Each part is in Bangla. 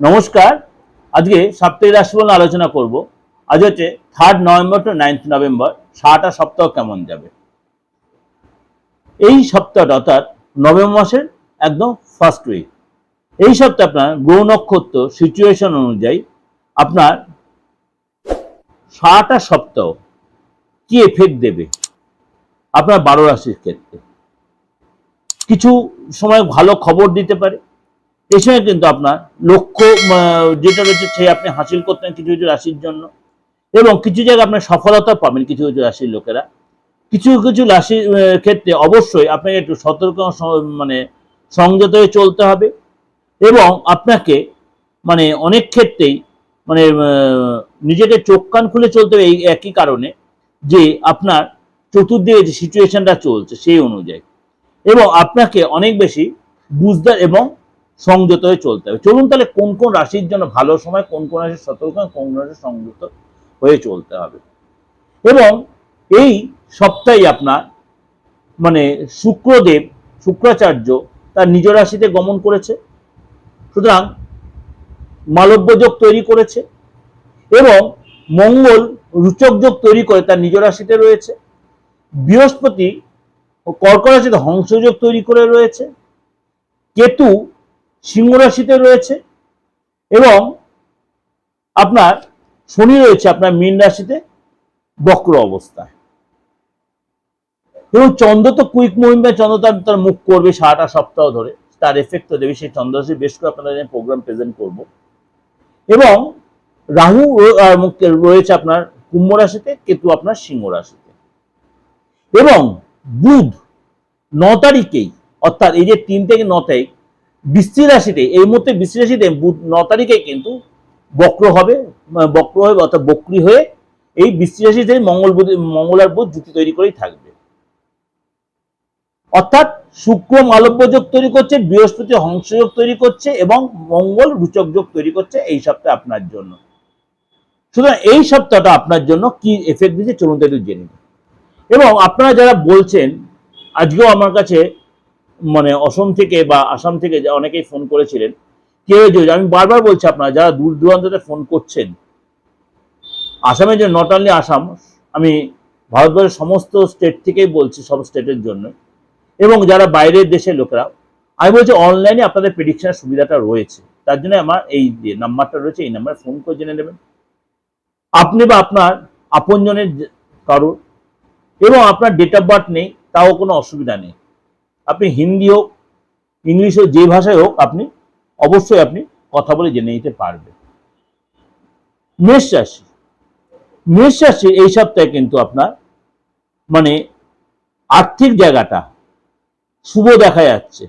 নমস্কার। আজকে সাপ্তাহিক রাশিফল আলোচনা করব। আজ হচ্ছে third November to ninth November সারাটা সপ্তাহ কেমন যাবে? এই সপ্তাহটা অর্থাৎ নভেম্বর মাসের একদম ফার্স্ট উইক এই সপ্তাহে আপনার গ্রহ নক্ষত্র সিচুয়েশন অনুযায়ী আপনার সারাটা সপ্তাহ কি এফেক্ট দেবে? আপনার বারো রাশির ক্ষেত্রে। কিছু সময় ভালো খবর দিতে পারে। সময় কিন্তু আপনার লক্ষ্য যেটা রয়েছে সে আপনি হাসিল করতেন কিছু কিছু রাশির জন্য। এবং কিছু জায়গায় আপনার সফলতা পাবেন কিছু কিছু রাশির লোকেরা। কিছু কিছু রাশির ক্ষেত্রে অবশ্যই আপনাকে একটু সতর্ক মানে সংযত হয়ে চলতে হবে। এবং আপনাকে মানে অনেক ক্ষেত্রেই মানে নিজেকে চোখ কান খুলে চলতে হবে এই একই কারণে যে আপনার চতুর্দিকে যে সিচুয়েশনটা চলছে সেই অনুযায়ী। এবং আপনাকে অনেক বেশি বুঝদার এবং সংযত হয়ে চলতে হবে। চলুন তাহলে কোন কোন রাশির জন্য ভালো সময়, কোন কোন রাশির সতর্ক কোন রাশির সংযত হয়ে চলতে হবে। এবং এই সপ্তাহে আপনার মানে শুক্রদেব, শুক্রাচার্য তার নিজ রাশিতে গমন করেছে। সুতরাং মালব্য যোগ তৈরি করেছে এবং মঙ্গল রুচক যোগ তৈরি করে তার নিজ রাশিতে রয়েছে। বৃহস্পতি কর্ক রাশিতে হংসযোগ তৈরি করে রয়েছে। কেতু সিংহ রাশিতে রয়েছে এবং আপনার শনি রয়েছে আপনার মীন রাশিতে বক্র অবস্থায়। এবং চন্দ্র তো কুইক মুভমেন্ট, চন্দ্র তার তার মুখ করবে সারাটা সপ্তাহ ধরে। তার এফেক্ট তো দেবে সেই চন্দ্র রাশি বেশ করে আপনাদের প্রোগ্রাম প্রেজেন্ট করব। এবং রাহু রয়েছে আপনার কুম্ভ রাশিতে, কেতু আপনার সিংহ রাশিতে। এবং বুধ ন তারিখেই, অর্থাৎ এই যে তিন থেকে ন তারিখ বৃষ্টি রাশিতে, এই মুহূর্তে বৃষ্টি রাশিতে ন তারিখে কিন্তু বক্র হবে বক্র হবে অর্থাৎ বক্রি হয়ে এই বৃষ্টি রাশিতে মঙ্গল বুধ, মঙ্গল আর বুধ জুতি তৈরি করেই থাকবে অর্থাৎ শুক্র মালব্য যোগ তৈরি করছে, বৃহস্পতি হংসযোগ তৈরি করছে এবং মঙ্গল রুচক যোগ তৈরি করছে এই সপ্তাহে আপনার জন্য সুতরাং এই সপ্তাহটা আপনার জন্য কি এফেক্ট দিচ্ছে চলুন তো একটু জেনে। এবং আপনারা যারা বলছেন, আজকেও আমার কাছে মানে অসম থেকে বা আসাম থেকে অনেকেই ফোন করেছিলেন, কেউ যে, আমি বারবার বলছি আপনারা, যারা দূর দূরান্ততে ফোন করছেন, আসামের যে নট অনলি আসাম, আমি ভারতবর্ষের সমস্ত স্টেট থেকেই বলছি সব স্টেটের জন্য, এবং যারা বাইরের দেশের লোকেরা, আমি বলছি অনলাইনে আপনাদের প্রেডিকশনের সুবিধাটা রয়েছে, তার জন্য আমার এই যে নাম্বারটা রয়েছে, এই নাম্বারে ফোন করে জেনে নেবেন। আপনি বা আপনার আপনজনের কারোর, এবং আপনার ডেট অফ বার্থ নেই, তাও কোনো অসুবিধা নেই। আপনি হিন্দি হোক ইংলিশ হোক যে ভাষায় হোক আপনি, অবশ্যই আপনি কথা বলে জেনে নিতে পারবেন। মেষ রাশি। মেষ রাশি এই সপ্তাহে কিন্তু আপনার মানে আর্থিক জায়গাটা শুভ দেখা যাচ্ছে।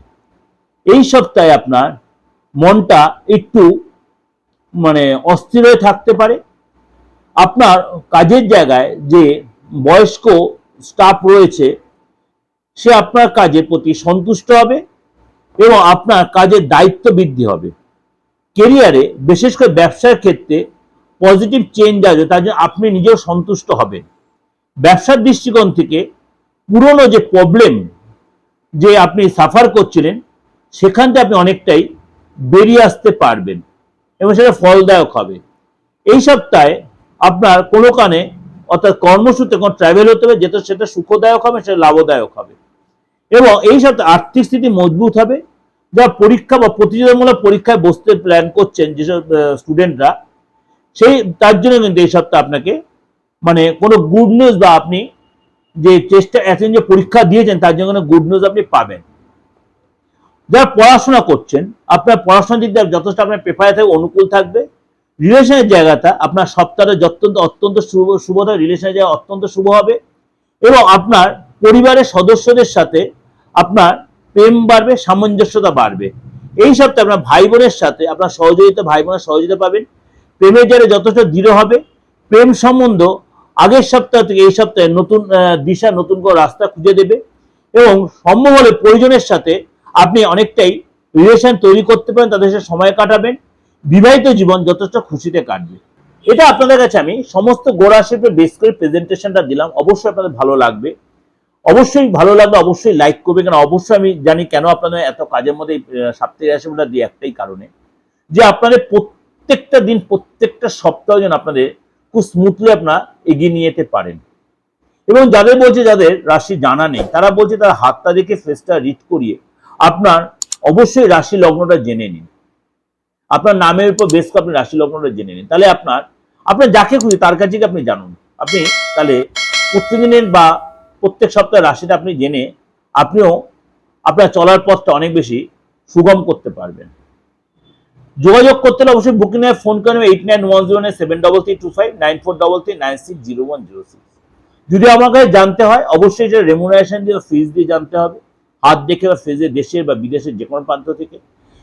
এই সপ্তাহে আপনার মনটা একটু মানে অস্থির হয়ে থাকতে পারে। আপনার কাজের জায়গায় যে বয়স্ক স্টাফ রয়েছে সে আপনার কাজের প্রতি সন্তুষ্ট হবে এবং আপনার কাজের দায়িত্ব বৃদ্ধি হবে। কেরিয়ারে বিশেষ করে ব্যবসার ক্ষেত্রে পজিটিভ চেঞ্জ আসবে, তার জন্য আপনি নিজেও সন্তুষ্ট হবেন। ব্যবসার দৃষ্টিকোণ থেকে, পুরনো যে প্রবলেম যে আপনি সাফার করছিলেন, সেখান থেকে আপনি অনেকটাই বেরিয়ে আসতে পারবেন এবং সেটা ফলদায়ক হবে। এই সপ্তাহে আপনার কোনো কানে অর্থাৎ কর্মসূত্রে কোনো ট্রাভেল হতে হবে যেটা সেটা সুখদায়ক হবে, সেটা লাভদায়ক হবে। এবং এই সপ্তাহে আর্থিক স্থিতি মজবুত হবে। যা পরীক্ষা বা প্রতিযোগিতামূলক পরীক্ষায় বসতে প্ল্যান করছেন যেসব স্টুডেন্টরা সেই, তার জন্য কিন্তু এই সপ্তাহে আপনাকে মানে কোনো গুড নিউজ বা আপনি যে চেষ্টা এতদিন যে পরীক্ষা দিয়েছেন, তার জন্য গুড নিউজ আপনি পাবেন। যারা পড়াশোনা করছেন, আপনার পড়াশোনার দিক দিয়ে যথেষ্ট আপনার পেপারে থেকে অনুকূল থাকবে। রিলেশনের জায়গাটা আপনার সপ্তাহে অত্যন্ত অত্যন্ত শুভ শুভ রিলেশনের জায়গা অত্যন্ত শুভ হবে। এবং আপনার পরিবারের সদস্যদের সাথে আপনার প্রেম বাড়বে, সামঞ্জস্যতা বাড়বে। এই সপ্তাহে আপনার ভাই বোনের সাথে আপনার সহযোগিতা ভাই বোনের সহযোগিতা পাবেন। প্রেমের জায়গায় যথেষ্ট দৃঢ় হবে। প্রেম সম্বন্ধ আগের সপ্তাহ থেকে এই সপ্তাহে নতুন দিশা, নতুন করে রাস্তা খুঁজে দেবে এবং সম্ভব হলে প্রয়োজনের সাথে আপনি অনেকটাই রিলেশন তৈরি করতে পারেন, তাদের সাথে সময় কাটাবেন। বিবাহিত জীবন যথেষ্ট খুশিতে কাটবে। এটা আপনাদের কাছে আমি সমস্ত গোড়া শেপে বেস করে প্রেজেন্টেশনটা দিলাম। অবশ্যই আপনাদের ভালো লাগবে। অবশ্যই ভালো লাগবে, অবশ্যই লাইক করবে কেন অবশ্যই আমি জানি কেন আপনাদের এত কাজের মধ্যে সাপ্তাহিক রাশিফলটা দিই একটাই কারণে। যে আপনাদের প্রত্যেকটা দিন, প্রত্যেকটা সপ্তাহ যেন আপনাদের খুব স্মুথলি আপনার এগিয়ে নিয়ে যেতে পারেন। এবং যাদের বলছে যাদের রাশি জানা নেই, তারা বলছে তার হাতটা দেখে ফেসটা রিড করিয়ে আপনার অবশ্যই রাশি লগ্নটা জেনে নিন। আপনার নামের উপর বেশ আপনি রাশি লগ্নটা জেনে নিন। তাহলে আপনার আপনার যাকে খুঁজে তার কাছে আপনি জানুন। আপনি তাহলে প্রত্যেকদিনের বা প্রত্যেক সপ্তাহে রাশিটা আপনি জেনে আপনিও আপনার চলার পথটা অনেক বেশি সুগম করতে পারবেন। যোগাযোগ করতে হলে অবশ্যই বুকিং এর ফোন করে eight nine one zero nine seven double three two five nine four double three nine six zero one zero six যদি আমার কাছে জানতে হয়, অবশ্যই যে রেমুনারেশন দিয়ে ফিজ দিয়ে জানতে হবে। হাত দেখে বা ফেজে দেশের বা বিদেশের যে কোনো প্রান্ত থেকে।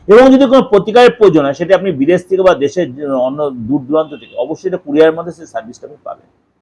এবং যদি কোনো প্রতিকারের প্রয়োজন হয়, সেটা আপনি বিদেশ থেকে বা দেশের অন্য দূর দূরান্ত থেকে, অবশ্যই এটা কুরিয়ার মধ্যে সেই সার্ভিসটা আপনি পাবেন।